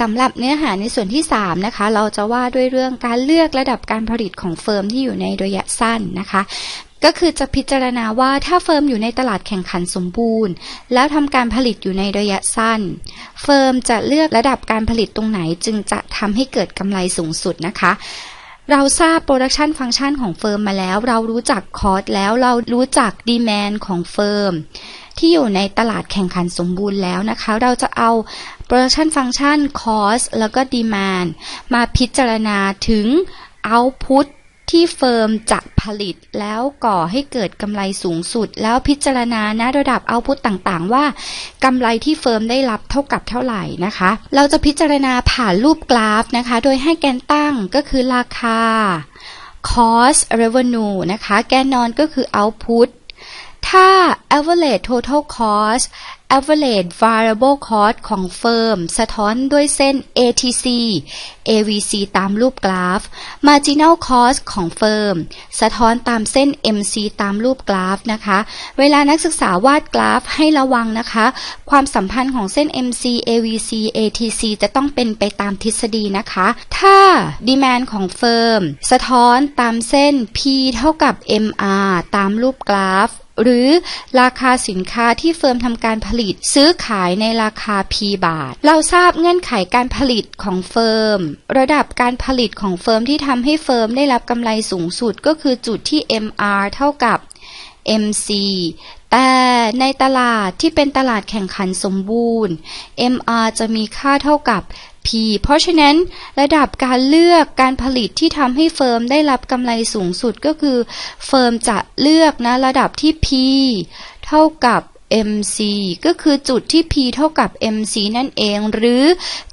สำหรับเนื้อหาในส่วนที่ 3 นะคะ เราจะว่าด้วยเรื่องการเลือกระดับการผลิตของเฟิร์มที่อยู่ในระยะสั้นนะคะ ก็คือจะพิจารณาว่าถ้าเฟิร์มอยู่ในตลาดแข่งขันสมบูรณ์ แล้วทำการผลิตอยู่ในระยะสั้น เฟิร์มจะเลือกระดับการผลิตตรงไหนจึงจะทำให้เกิดกำไรสูงสุดนะคะเราทราบโปรดักชันฟังก์ชันของเฟิร์มมาแล้ว เรารู้จักคอร์สแล้วเรารู้จักดีแมนของเฟิร์มที่อยู่ในตลาดแข่งขันสมบูรณ์แล้วนะคะ เราจะเอา production function cost แล้วก็ demand มาพิจารณาถึง output ที่เฟิร์มจะผลิตแล้วก่อให้เกิดกำไรสูงสุด แล้วพิจารณาณระดับ output ต่างๆ ว่ากำไรที่เฟิร์มได้รับเท่ากับเท่าไหร่นะคะ เราจะพิจารณาผ่านรูปกราฟนะคะ โดยให้แกนตั้งก็คือราคา cost revenue นะคะ แกนนอนก็คือ output ถ้า average total cost average variable cost ของเฟิร์มสะท้อนด้วยเส้น ATC AVC ตามรูปกราฟ marginal cost ของเฟิร์มสะท้อนตามเส้น MC ตามรูปกราฟนะคะ เวลานักศึกษาวาดกราฟให้ระวังนะคะ ความสัมพันธ์ของเส้น MC AVC ATC จะต้องเป็นไปตามทฤษฎีนะคะ ถ้า demand ของเฟิร์มสะท้อนตามเส้น P เท่ากับ MR ตามรูปกราฟ หรือราคาสินค้าที่เฟิร์มทำการผลิต ซื้อขายในราคา P บาท เราทราบเงื่อนไขการผลิตของเฟิร์ม ระดับการผลิตของเฟิร์มที่ทำให้เฟิร์มได้รับกำไรสูงสุดก็คือจุดที่ MR เท่ากับ MC แต่ในตลาดที่เป็นตลาดแข่งขันสมบูรณ์ MR จะมีค่าเท่ากับ P เพราะฉะนั้นระดับการเลือกการผลิตที่ทำให้เฟิร์มได้รับกำไรสูงสุดก็คือ เฟิร์มจะเลือกนะระดับที่ P เท่ากับ MC ก็คือจุดที่ P เท่ากับ MC นั่นเอง หรือ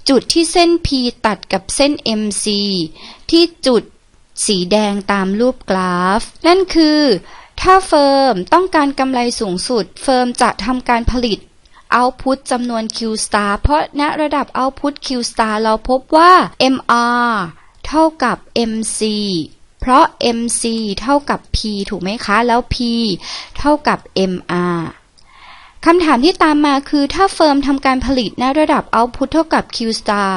จุดที่เส้น P ตัดกับเส้น MC ที่จุดสีแดงตามรูปกราฟ นั่นคือ ถ้าเฟิร์มต้องการกำไรสูงสุด เฟิร์มจะทำการผลิต output จำนวน Q star เพราะณระดับ output Q star เราพบว่า MR เท่ากับ MC เพราะ MC เท่ากับ P ถูกไหมคะ แล้ว P เท่ากับ MR คำถามที่ตามมาคือถ้าเฟิร์มทำการผลิตณระดับ output เท่ากับ Q star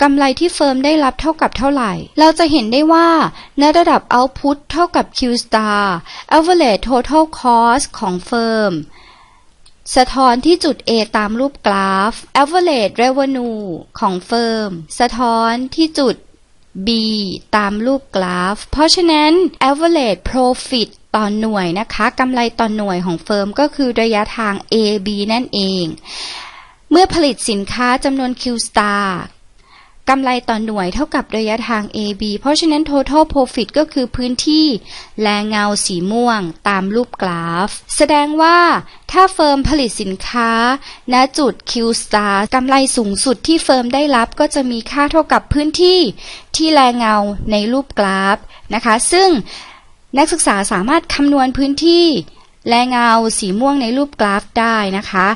กำไรที่เฟิร์มได้รับเท่ากับเท่าไหร่ เราจะเห็นได้ว่าณระดับ output เท่ากับ Q star average total cost ของเฟิร์ม สะท้อนที่จุด A ตามรูปกราฟ average revenue ของเฟิร์ม สะท้อนที่จุด B ตามรูปกราฟ เพราะฉะนั้น average profit ต่อหน่วยนะคะกำไรต่อหน่วยของเฟิร์มก็คือระยะทาง AB นั่นเอง เมื่อผลิตสินค้าจำนวน Q star กำไรต่อหน่วยเท่ากับระยะทาง AB เพราะฉะนั้น total profit ก็คือพื้นที่แรงเงาสีม่วงตามรูปกราฟ แสดงว่าถ้าเฟิร์มผลิตสินค้า ณจุด Q star กำไรสูงสุดที่เฟิร์มได้รับก็จะมีค่าเท่ากับพื้นที่ที่แรงเงาในรูปกราฟนะคะ ซึ่งนักศึกษาสามารถคำนวณพื้นที่แรงเงาสีม่วงในรูปกราฟได้นะคะ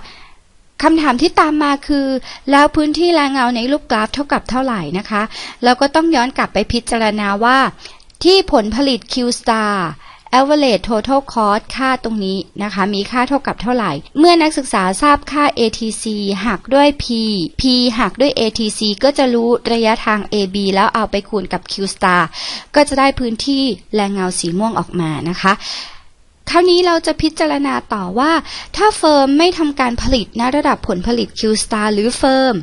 คำถามที่ตามมาคือ แล้วพื้นที่แรงเงาในรูปกราฟเท่ากับเท่าไหร่นะคะเราก็ต้องย้อนกลับไปพิจารณาว่า ที่ผลผลิต Q star average total cost ค่าตรงนี้นะคะ มีค่าเท่ากับเท่าไหร่ เมื่อนักศึกษาทราบค่า ATC หักด้วย P P หักด้วย ATC ก็จะรู้ระยะทาง AB แล้วเอาไปคูณกับ Q star ก็จะได้พื้นที่แรงเงาสีม่วงออกมานะคะ คราวนี้เราจะพิจารณาต่อว่า ถ้าเฟิร์มไม่ทำการผลิตณระดับผลผลิต Q star หรือเฟิร์ม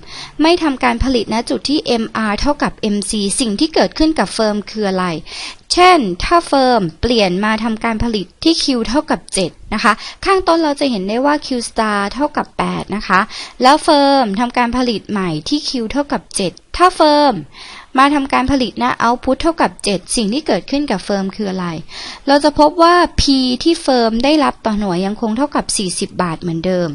ไม่ทำการผลิตณจุดที่ MR เท่ากับ MC สิ่งที่เกิดขึ้นกับเฟิร์มคืออะไร เช่น ถ้าเฟิร์มเปลี่ยนมาทำการผลิตที่ Q เท่ากับ 7 นะคะ ข้างต้นเราจะเห็นได้ว่า Q star เท่ากับ 8 นะคะ แล้วเฟิร์มทำการผลิตใหม่ที่ Q เท่ากับ 7 ถ้าเฟิร์มมาทำการผลิตนะ output เท่ากับ 7 สิ่งที่เกิดขึ้นกับเฟิร์มคืออะไร เราจะพบว่า P ที่เฟิร์มได้รับต่อหน่วยยังคงเท่ากับ 40 บาทเหมือนเดิม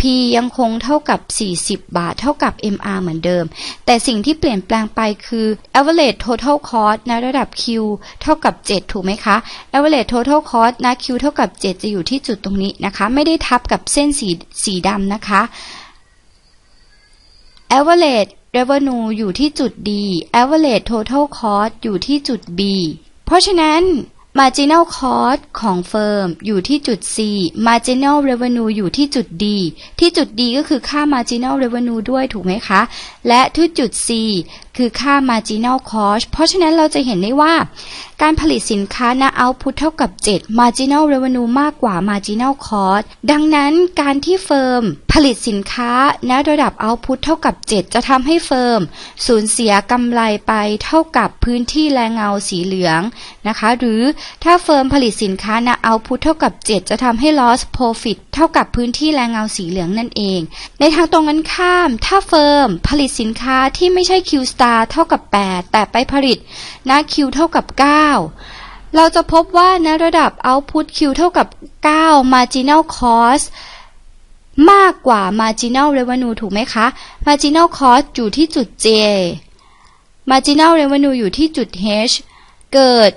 P ยังคงเท่ากับ 40 บาท เท่ากับ MR เหมือนเดิม แต่สิ่งที่เปลี่ยนแปลงไปคือ average total cost นะระดับ Q เท่ากับ 7 ถูกไหมคะ average total cost นะ Q เท่ากับ 7 จะอยู่ที่จุดตรงนี้นะคะ ไม่ได้ทับกับเส้นสีสีดำนะคะ average revenue อยู่ที่จุด D average total cost อยู่ที่จุด B เพราะฉะนั้น marginal cost ของเฟิร์มอยู่ที่จุด C marginal revenue อยู่ที่จุด D ที่จุด D ก็คือค่า marginal revenue ด้วยถูกไหมคะ และที่จุด C คือค่า marginal cost เพราะฉะนั้นเราจะเห็นได้ว่า การผลิตสินค้าณ output เท่ากับ 7 marginal revenue มากกว่า marginal cost ดังนั้นการที่เฟิร์มผลิตสินค้าณระดับ output เท่ากับ 7 จะทำให้เฟิร์มสูญเสียกำไรไปเท่ากับพื้นที่แรงเงาสีเหลืองนะคะ หรือถ้าเฟิร์มผลิตสินค้าณ output เท่ากับ 7 จะทำให้ loss profit เท่ากับพื้นที่แรงเงาสีเหลืองนั่นเอง ในทางตรงกันข้าม ถ้าเฟิร์มผลิตสินค้าที่ไม่ใช่ Q star าเท่ากับ 8 แต่ไปผลิตณ Q เท่ากับ 9 เราจะพบว่าณระดับ output Q เท่ากับ 9 marginal cost มากกว่า marginal revenue ถูกไหมคะ marginal cost อยู่ที่จุด J marginal revenue อยู่ที่จุด H เกิด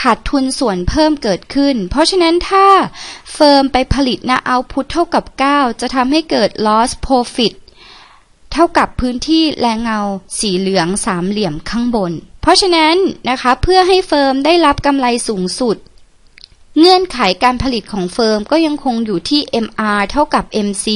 ขาดทุนส่วนเพิ่มเกิดขึ้น เพราะฉะนั้นถ้าเฟิร์มไปผลิตณ output เท่ากับ 9 จะทำให้เกิด loss profit เท่ากับพื้นที่แรงเงาสีเหลืองสามเหลี่ยมข้างบน เพราะฉะนั้นนะคะเพื่อให้เฟิร์มได้รับกำไรสูงสุด เงื่อนไขการผลิตของเฟิร์มก็ยังคงอยู่ที่ MR เท่ากับ MC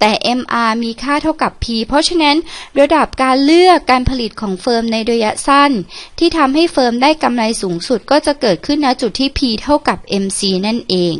แต่ MR มีค่าเท่ากับ P เพราะฉะนั้นระดับการเลือกการผลิตของเฟิร์มในระยะสั้น ที่ทำให้เฟิร์มได้กำไรสูงสุดก็จะเกิดขึ้นณจุดที่ P เท่ากับ MC นั่นเอง